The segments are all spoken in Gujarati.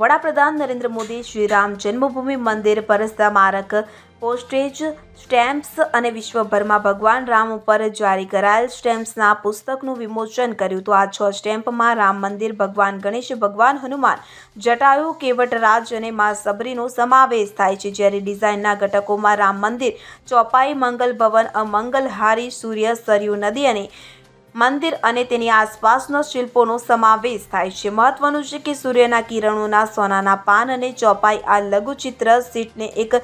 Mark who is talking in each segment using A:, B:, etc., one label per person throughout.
A: વડાપ્રધાન નરેન્દ્ર મોદી શ્રી રામ જન્મભૂમિ મંદિર પર સ્મારક, પોસ્ટેજ, સ્ટેમ્પ્સ અને વિશ્વભરમાં ભગવાન રામ ઉપર જારી કરાયેલ સ્ટેમ્પ્સના પુસ્તકનું વિમોચન કર્યું તો આ છ સ્ટેમ્પમાં રામ મંદિર, ભગવાન ગણેશ, ભગવાન હનુમાન, જટાયુ કેવટરાજ અને મા સબરીનો સમાવેશ થાય છે. જ્યારે ડિઝાઇનના ઘટકોમાં રામ મંદિર, ચોપાઈ, મંગલ ભવન, અમંગલહારી, સૂર્ય, સરયુ નદી અને મંદિર અને તેની આસપાસના શિલ્પોનો સમાવેશ થાય છે. મહત્વનું છે કે સૂર્યના કિરણોના, સોનાના પાન અને ચોપાઈ આ લઘુચિત્ર સીટને એક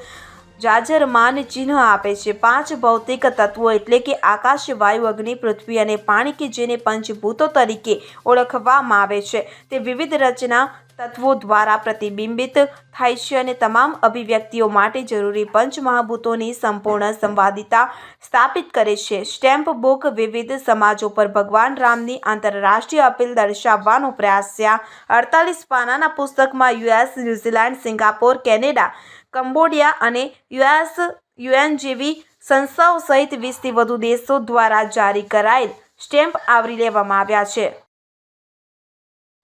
A: જાજરમાન ચિહ્ન આપે છે. પાંચ ભૌતિક તત્વો એટલે કે આકાશ, વાયુ, અગ્નિ, પૃથ્વી અને પાણી કે જેને પંચભૂતો તરીકે ઓળખવામાં આવે છે. તે વિવિધ રચના તત્વો દ્વારા પ્રતિબિંબિત થાય છે અને તમામ અભિવ્યક્તિઓ માટે જરૂરી પંચમહાભૂતોની સંપૂર્ણ સંવાદિતા સ્થાપિત કરે છે. સ્ટેમ્પ બુક વિવિધ સમાજો પર ભગવાન રામની આંતરરાષ્ટ્રીય અપીલ દર્શાવવાનો પ્રયાસ છે. અડતાલીસ પાનાના પુસ્તકમાં US New Zealand, Singapore, Canada, Cambodia અને યુએસ યુએન જેવી સંસ્થાઓ સહિત વીસથી વધુ દેશો દ્વારા જારી કરાયેલ સ્ટેમ્પ આવરી લેવામાં આવ્યા છે.